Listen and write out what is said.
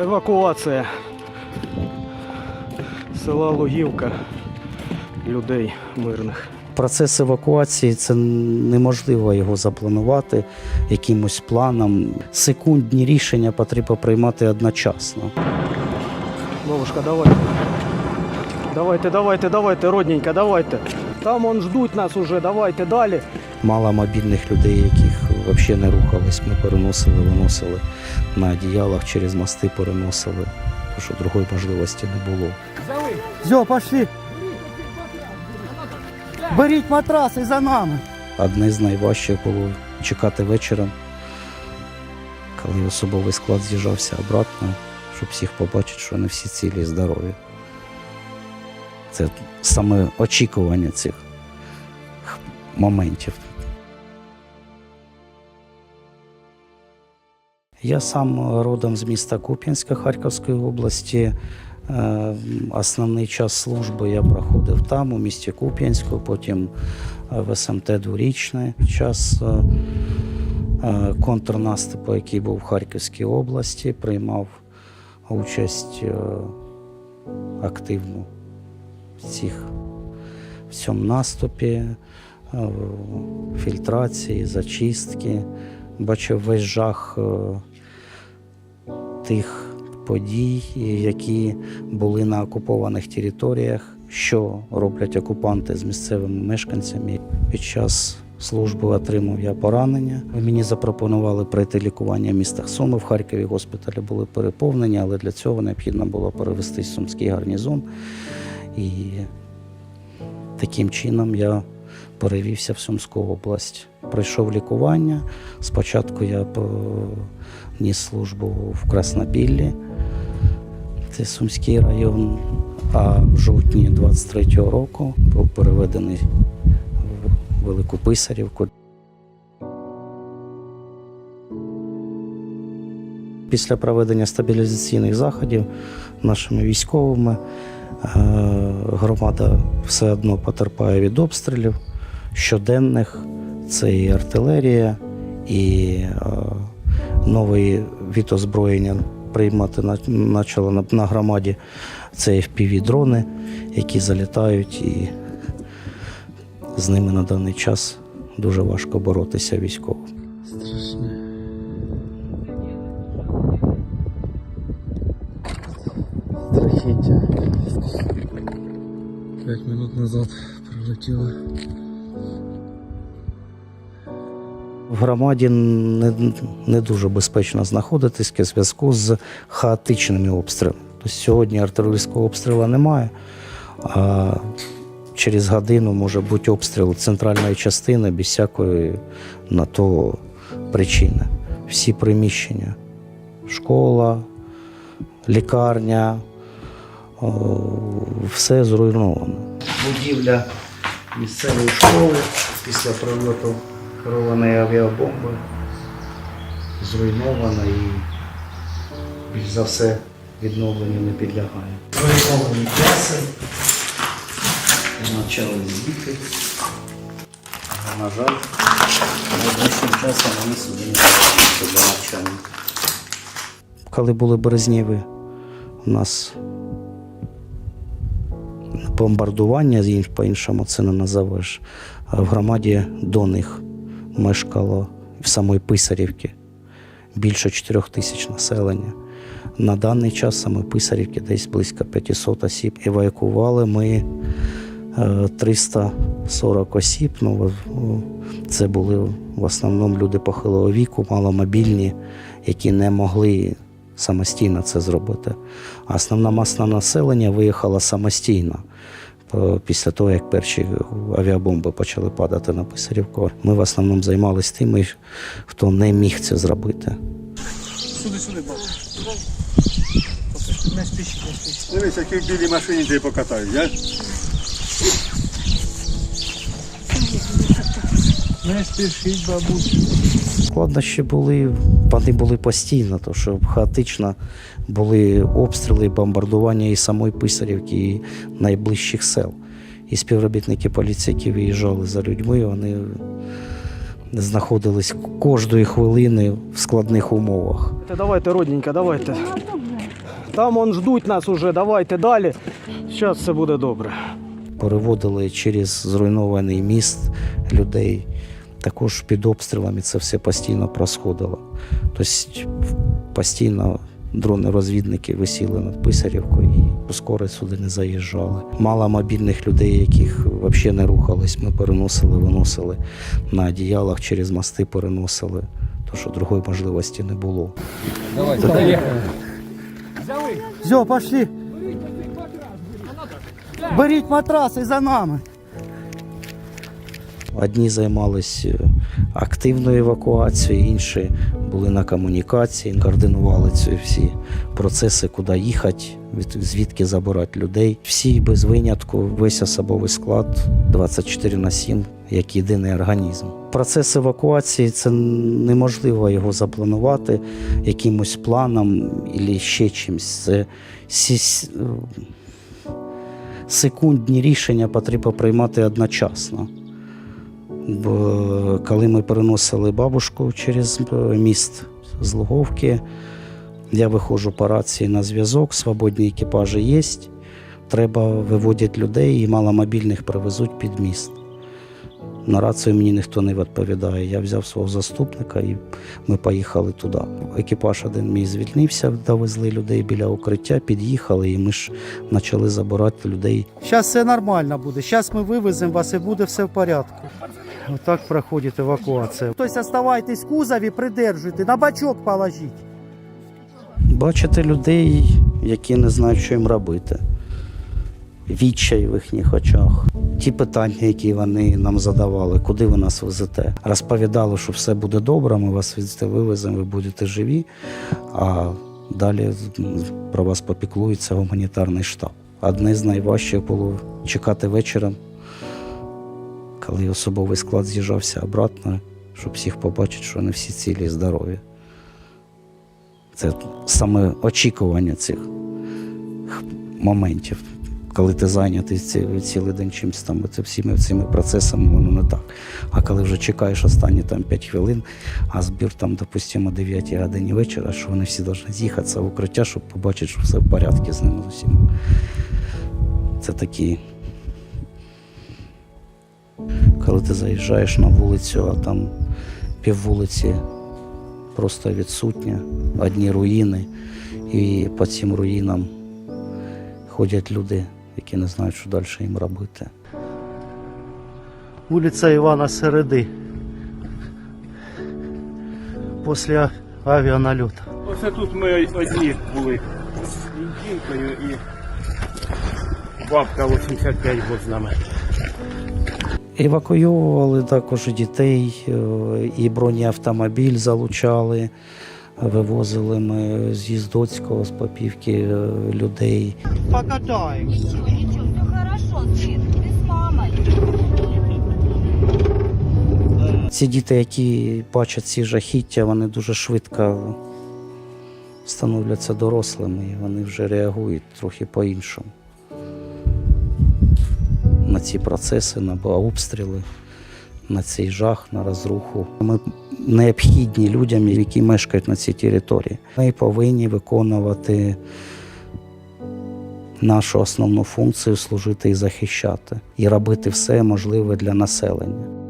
Евакуація села Лугівка людей мирних. Процес евакуації це неможливо його запланувати якимось планом. Секундні рішення потрібно приймати одночасно. Бабушка, давайте. Давайте, давайте, давайте, родненька, давайте. Там он ждуть нас уже, давайте далі. Мало мобільних людей, яких взагалі не рухались. Ми переносили, виносили на одіялах через мости переносили, тому що другої можливості не було. Все, пошли. Беріть матраси за нами. Одне з найважчих було чекати вечора, коли особовий склад з'їжджався обратно, щоб всіх побачити, що вони всі цілі і здорові. Це саме очікування цих моментів. Я сам родом з міста Куп'янська Харківської області. Е, Основний час служби я проходив там, у місті Куп'янську, потім е, в СМТ дворічний час е, контрнаступу, який був в Харківській області, приймав участь активну в цих в цьому наступі, фільтрації, зачистки. Бачив весь жах тих подій, які були на окупованих територіях, що роблять окупанти з місцевими мешканцями. Під час служби отримав я поранення. Мені запропонували пройти лікування в містах Суми. В Харкові госпіталі були переповнені, але для цього необхідно було перевестись в Сумський гарнізон. І таким чином я перевівся в Сумську область. Пройшов лікування. Спочатку я ніс службу в Краснопіллі, це Сумський район. А в жовтні 23-го року був переведений в Велику Писарівку. Після проведення стабілізаційних заходів нашими військовими е, громада все одно потерпає від обстрілів щоденних. Це і артилерія, і е, новий від озброєння приймати почало на, громаді. Це FPV-дрони, які залітають, і з ними на даний час дуже важко боротися військовим. Страхіття. П'ять минут назад прилетіло. В громаді не, не дуже безпечно знаходитись в зв'язку з хаотичними обстрілами. Тобто сьогодні артилерійського обстрілу немає, а через годину може бути обстріл центральної частини без всякої на то причини. Всі приміщення, школа, лікарня, все зруйновано. Будівля місцевої школи після прильоту керованої авіабомби зруйнована і більш за все відновленню не підлягає. Зруйновані класи, почали але, на жаль, найближчим часом вони собі не повернуться навчання. Коли були березнєві, у нас бомбардування, по-іншому це не назовеш. В громаді до них мешкало в самої Писарівки більше 4 тисяч населення. На даний час саме Писарівки десь близько 500 осіб. Евакували ми е, 340 осіб. Ну, це були в основному люди похилого віку, маломобільні, які не могли самостійно це зробити. Основна маса населення виїхала самостійно. Е, Після того, як перші авіабомби почали падати на Писарівку, ми в основному займалися тими, хто не міг це зробити. Сюди, сюди. Не спішіть. Дивись, які в білій машині тебе покатають, я? Не спішіть, бабусю. Складнощі були, вони були постійно, тому що хаотично були обстріли, бомбардування і самої Писарівки, і найближчих сел. І співробітники поліції, які виїжджали за людьми, вони знаходились кожної хвилини в складних умовах. Давайте, родненька, давайте. Там он ждуть нас уже, давайте далі. Зараз все буде добре. Переводили через зруйнований міст людей. Також під обстрілами це все постійно просходило. Тобто постійно дрони-розвідники висіли над Писарівкою і скоро сюди не заїжджали. Мало мобільних людей, яких взагалі не рухались. Ми переносили, виносили на одіялах через мости переносили, тому що другої можливості не було. Давай, Все, пошли. Беріть матраси за нами. Одні займалися активною евакуацією, інші були на комунікації, координували ці всі процеси, куди їхати, звідки забирати людей. Всі без винятку, весь особовий склад 24 на 7, як єдиний організм. Процес евакуації це неможливо його запланувати якимось планом або ще чимось. Це сі- секундні рішення потрібно приймати одночасно. Коли ми переносили бабушку через е, міст з Луговки, я виходжу по рації на зв'язок, свободні екіпажі є. Треба виводити людей і маломобільних привезуть під міст. На рацію мені ніхто не відповідає. Я взяв свого заступника і ми поїхали туди. Екіпаж один мій звільнився, довезли людей біля укриття, під'їхали, і ми ж почали забирати людей Зараз все нормально буде. Зараз ми вивеземо вас і буде все в порядку. Отак проходить евакуація. Тобто оставайтесь в кузові, придержуйте, на бачок положіть. бачити людей, які не знають, що їм робити. Відчай в їхніх очах. Ті питання, які вони нам задавали, куди ви нас везете. Розповідали, що все буде добре, ми вас вивеземо, ви будете живі. А далі про вас попіклується гуманітарний штаб. Одне з найважчих було чекати вечором, коли особовий склад з'їжджався обратно, щоб всіх побачити, що вони всі цілі і здорові. Це саме очікування цих моментів, коли ти зайнятий ці- цілий день чимось там, це всіми цими процесами, воно не так. А коли вже чекаєш останні там 5 хвилин, а збір там, допустимо, о 9 годині вечора, що вони всі повинні з'їхатися в укриття, щоб побачити, що все в порядку з ними з усіма. Це такі. Ти заїжджаєш на вулицю, а там піввулиці просто відсутня, одні руїни, і по цим руїнам ходять люди, які не знають, що далі їм робити. Вулиця Івана Середи. Після авіанальоту. Оце тут ми одні були. І жінкою, і бабка 85 год з нами. Евакуйовували також дітей, е, і бронеавтомобіль залучали, вивозили ми з Їздоцького, з Попівки е, людей. Покатаємо. Ничего, ничего, все хорошо, сын, ты с мамой. Ці діти, які бачать ці жахіття, вони дуже швидко становляться дорослими, і вони вже реагують трохи по-іншому на ці процеси, на обстріли, на цей жах, на розруху. Ми необхідні людям, які мешкають на цій території. Ми повинні виконувати нашу основну функцію служити і захищати, і робити все можливе для населення.